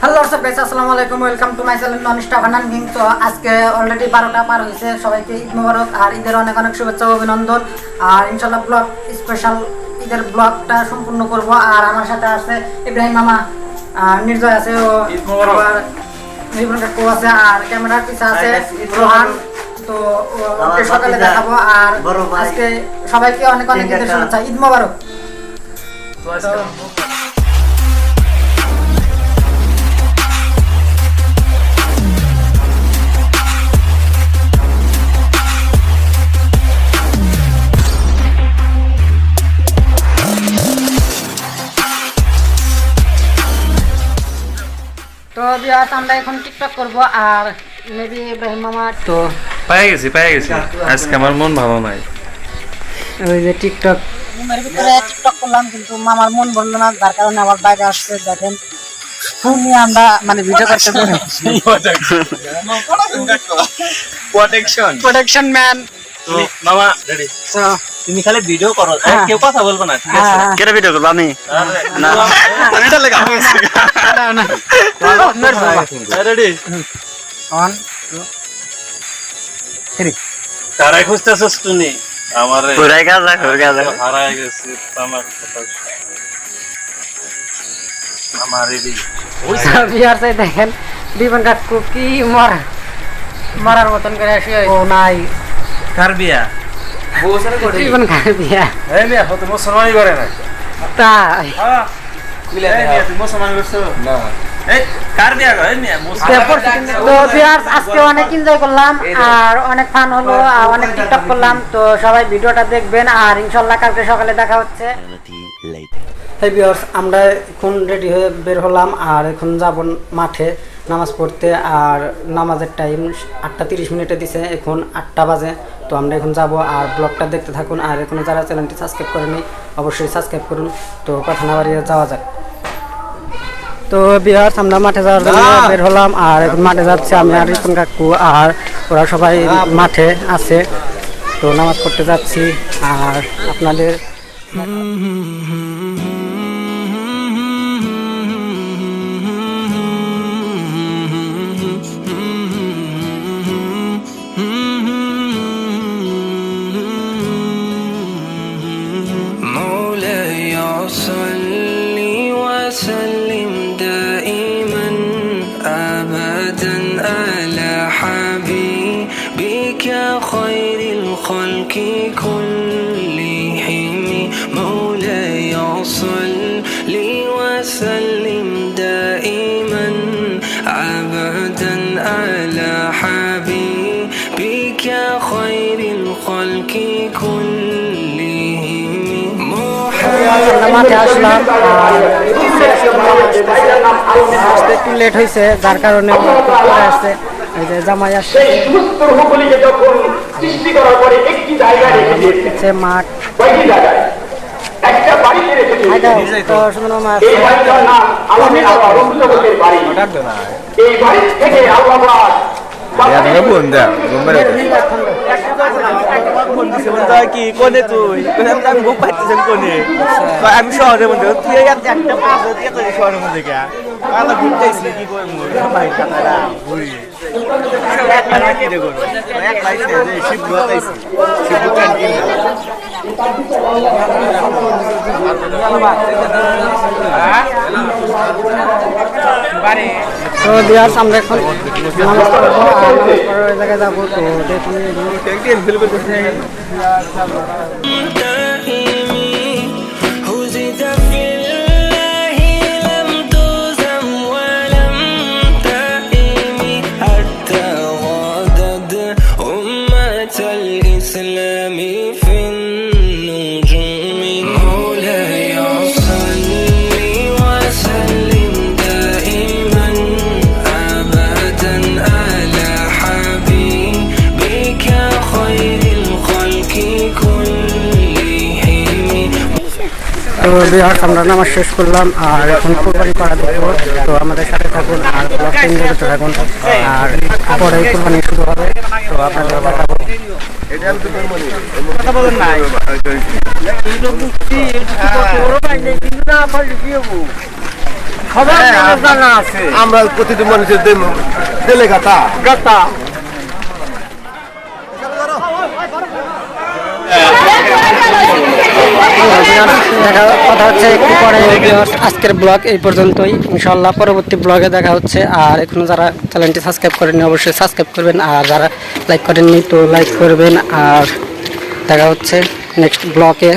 Hello দর্শক guys আসসালামু আলাইকুম welcome to my channel non stop Hanan king তো আজকে অলরেডি বারোটা পার হয়েছে। সবাইকে ঈদ মোবারক আর ঈদের অনেক অনেক শুভেচ্ছা ও অভিনন্দন। আর ইনশাল্লাহ ব্লগ স্পেশাল ঈদের ব্লগটা সম্পূর্ণ করব। আর আমার সাথে আছে ইব্রাহিম মামা আর নির্জয় আছে ও ঈদ মোবারক। আবার রিবন কাকু আছে আর ক্যামেরার পিছে আছে রোহান। তো ওকে সকালে দেখাবো। আর আজকে সবাইকে অনেক অনেক ঈদের শুভেচ্ছা। ঈদ মোবারক। বিয়াস আমরা এখন টিকটক করব আর মেবি ইব্রাহিম মামা তো পেয়ে গেছি পেয়ে গেছি। আজকে আমার মন ভালো নাই। ওই যে টিকটক রুমের ভিতরে টিকটক করলাম কিন্তু মামার মন বলল না যার কারণে আবার বাইরে আসছে দেখেন। ফোন নিয়ে আমরা মানে ভিডিও করতে প্রোটেকশন প্রোটেকশন ম্যান মামা রেডি তুমি খালি ভিডিও করো এ, হ্যাঁ। কেউ কথা বলব না ঠিক আছে? হ্যাঁ। কেটে ভিডিও করব আমি? না এটা লেখা রেডি অন তারাই খুঁজতেছস তুমি? আমারে। কাজ রাখো কাজ হারাই গেছে আমার কথা আমার রেডি বিহার সাই দেখেন বিমান কাকু কি মরা মরার মতন করে আসি ও নাই। কার বিয়া? বিমান কাকু বিয়া? এই মিয়া হতে মুসলমানি করে না। তাই? হ্যাঁ। এই মিয়া তুই করছ? না। এই কার বিয়া গো? এই মিয়া তো বিহার আজকে অনেক এনজয় করলাম আর অনেক ফান হলো আর অনেক টিকটক করলাম তো সবাই ভিডিওটা দেখবেন আর ইনশাল্লাহ কালকে সকালে দেখা হচ্ছে। আমরা এখন রেডি হয়ে বের হলাম আর এখন যাব মাঠে নামাজ পড়তে আর নামাজের টাইম আটটা তিরিশ মিনিটে দিছে এখন আটটা বাজে। আমরা এখন যাব আর ব্লগটা দেখতে থাকুন। আর এখনও যারা চ্যানেলটি সাবস্ক্রাইব করেনি অবশ্যই সাবস্ক্রাইব করুন। তো কথা না বাড়িয়ে যাওয়া যাক। তো বিহার আমরা মাঠে যাওয়ার জন্য বের হলাম আর এখন মাঠে যাচ্ছে আমি আর রিপন কাকু আর ওরা সবাই মাঠে আছে। তো নামাজ পড়তে যাচ্ছি আর আপনাদের أبدا على حبيبك خير الخلق كلهم. مولاي صل لي وسلم دائما. أبدا على حبيبك خير الخلق كلهم. محمد আসতে একটু লেট হয়েছে যার কারণে আসছে। এই যে জামাই আসছে। সমস্ত রূপগুলিকে যখন সৃষ্টি করার পরে একটি জায়গায় রেখে দিয়েছে মাঠ। কয়টি জায়গায়। এই আছে বাড়িটার আল্লাহ আল্লাহ থেকে আল্লাহ পাক কি কোনে তুই কোনে আমি বুক পাচ্ছি কোনে আমি শহরের মধ্যে তুই একটা পাঁচ শহরের মধ্যে গা আলাদা ঘুরতেছি কি করে মুই ভাই কাটারা ঘুরি একলা কি রে করব একলা আইছে যে শিব গুয়াতাইছি শিব ক্যান্টিন তো আমরা এখন ওই জায়গায় যাব তো দেখুন তো বিহার আমরা নামাজ শেষ করলাম আর এখন কোরবানি করা দেখব তো আমাদের সাথে থাকুন আর ব্লগটা থাকুন। আর পরে কোরবানি শুরু হবে তো আপনাদের দেখাবো আছে। আমরা প্রতিটি মানুষের দিলে গাতা গাতা দেখা কথা হচ্ছে একটু পরে আজকের ব্লগ এই পর্যন্তই ইনশাল্লাহ পরবর্তী ব্লগে দেখা হচ্ছে আর এখনও যারা চ্যানেলটি সাবস্ক্রাইব করেনি অবশ্যই সাবস্ক্রাইব করবেন আর যারা লাইক করেননি তো লাইক করবেন আর দেখা হচ্ছে নেক্সট ব্লগে।